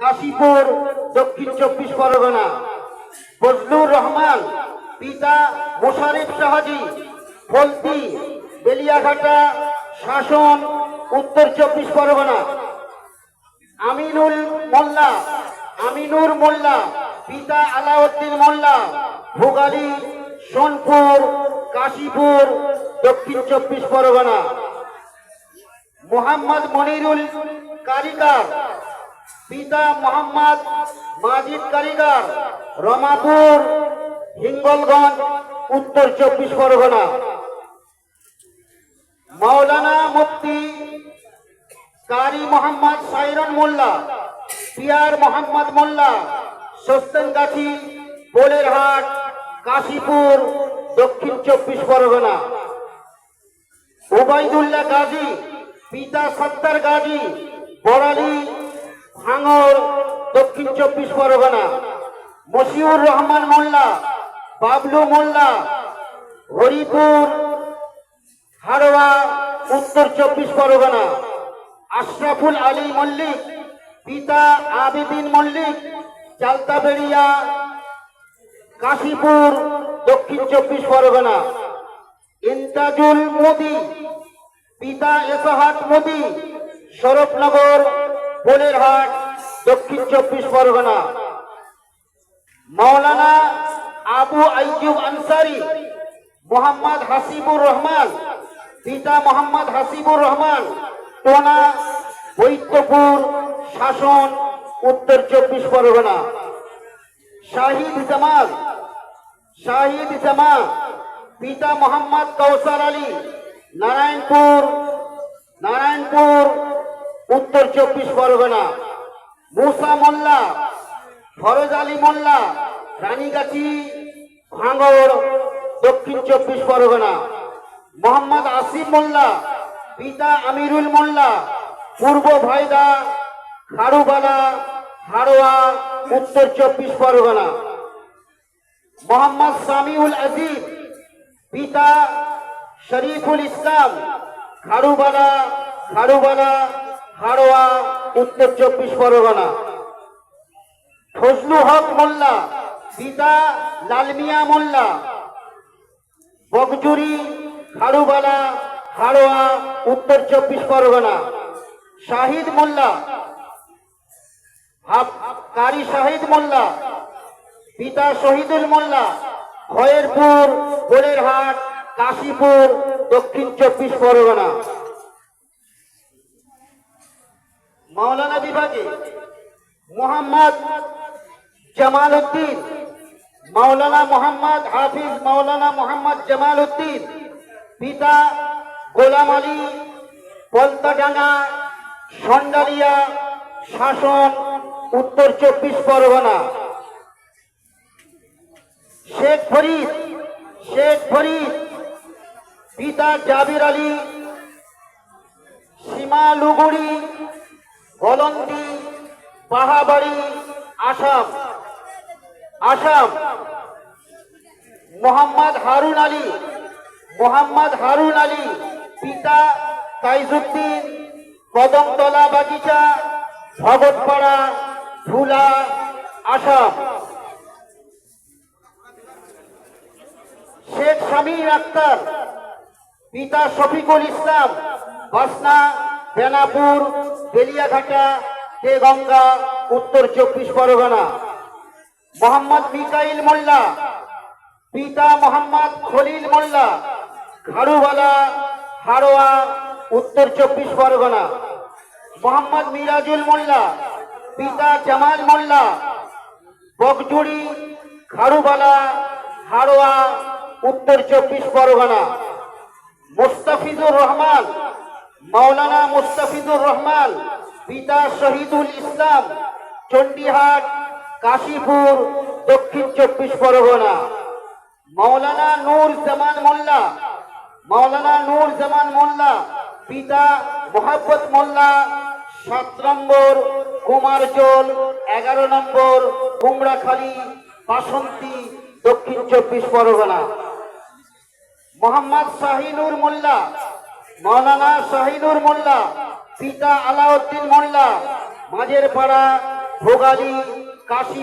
কাশীপুর দক্ষিণ চব্বিশ পরগনা। ফজলুর রহমান, পিতা মোশারিফ শাহাজি, ফলতি, বেলিয়াঘাটা শাসন, উত্তর চব্বিশ পরগনা। আমিনুল মোল্লা, আমিনুর মোল্লা, পিতা আলাউদ্দিন মোল্লা, ভোগালী, সোনপুর, কাশীপুর, দক্ষিণ চব্বিশ পরগনা। মোহাম্মদ মনিরুল কারিগর পিতা মোহাম্মদ মাজিদ কারিগর, রমাপুর, হিঙ্গলগঞ্জ, উত্তর চব্বিশ পরগনা। মাওলানা মুফতি কারি মোহাম্মদ সাইরন মোল্লা, পিয়ার মোহাম্মদ মোল্লা সস্তেনগাছি পোলেরহাট কাশীপুর, দক্ষিণ চব্বিশ পরগনা। ওবায়দুল্লাহ গাজী, পিতা সত্তার গাজী, বড়ালি ভাঙর, দক্ষিণ চব্বিশ পরগনা মসিউর রহমান মোল্লা, বাবলু মোল্লা, হরিপুর, হাড়োয়া, উত্তর চব্বিশ পরগনা, আশরাফুল আলী মল্লিক, পিতা আবিদিন মল্লিক, চালতাবেড়িয়া, কাশীপুর, দক্ষিণ চব্বিশ পরগনা, ইন্তাজুল মোদি, পিতা এসহাট মোদি শরফনগর বোলেরহাট, দক্ষিণ চব্বিশ পরগনা। মাওলানা আবু আইজুব আনসারি, মোহাম্মদ হাসিবুর রহমান, পিতা মোহাম্মদ হাসিবুর রহমান টোনা বৈদ্যপুর, শাসন, উত্তর চব্বিশ পরগনা। শাহিদ জামাল, শাহিদ জামা পিতা মোহাম্মদ কৌসার আলী, নারায়ণপুর নারায়ণপুর উত্তর চব্বিশ পরগনা। মুসা মোল্লা, ফরজ আলী মোল্লা, রানীগাছি ভাঙড় দক্ষিণ চব্বিশ পরগনা। মোহাম্মদ আসিফ মোল্লা, পিতা আমিরুল মোল্লা, পূর্ব ভাইদা খারুবালা হাড়োয়া উত্তর চব্বিশ পরগনা। মোহাম্মদ সামিউল আজিজ, পিতা শরীফুল ইসলাম, খারুবালা খারুবালা হাড়োয়া উত্তর চব্বিশ পরগনা। ফজলু হক মোল্লা পিতা লালমিয়া মোল্লা। বগজুরি খাড়ুবালা হাড়োয়া উত্তর চব্বিশ পরগনা। শাহিদ মোল্লা কারি শাহিদ মোল্লা, পিতা শহীদুল মোল্লা, খয়েরপুর, গোলেরহাট, কাশীপুর, দক্ষিণ চব্বিশ পরগনা। মাওলানা বিভাগে মোহাম্মদ জামাল উদ্দিন মাওলানা মোহাম্মদ হাফিজ মাওলানা মোহাম্মদ জামাল উদ্দিন পিতা গোলাম আলী, পলতাডাঙ্গা, সন্ডালিয়া, শাসন, উত্তর চব্বিশ পরগনা। শেখ ফরিদ শেখ ফরিদ, পিতা জাবির আলী, সীমা লুগুড়ি গলন্দি পাহাবাড়ি, আসাম আসাম। মোহাম্মদ হারুন আলী, মোহাম্মদ হারুন আলী, পিতা তাইজুদ্দিন, কদমতলা বাগিচা ভগতপাড়া ধুলা, আসাম। শেখ শামীর আক্তার, পিতা শফিকুল ইসলাম, বাসনা বেনাপুর, বেলিয়াঘাটা, দেগঙ্গা, উত্তর চব্বিশ পরগনা। মোহাম্মদ মিকাইল মোল্লা, পিতা মোহাম্মদ খলিল মোল্লা খাড়ুবালা হাড়োয়া, উত্তর চব্বিশ পরগনা। মোহাম্মদ মিরাজুল মোল্লা, পিতা জামাল মোল্লা বগজুড়ি খাড়ুবালা হাড়োয়া, উত্তর চব্বিশ পরগনা। মুস্তাফিজুর রহমান মাওলানা মুস্তাফিজুর রহমান, পিতা শহীদুল ইসলাম, চণ্ডীহাট, কাশীপুর, দক্ষিণ চব্বিশ পরগনা। মাওলানা নূর জামান মোল্লা, মাওলানা নূর জামান মোল্লা, পিতা মোহাব্বত মোল্লা, সাত নম্বর কুমারজোল এগারো নম্বর কুমড়াখালী, বাসন্তী, দক্ষিণ চব্বিশ পরগনা। মোহাম্মদ শাহিনুর মোল্লা মৌলানা শাহিনুর মোল্লা পিতা আলাউদ্দিন মোল্লা মাঝের পাড়া ভোগালী কাশী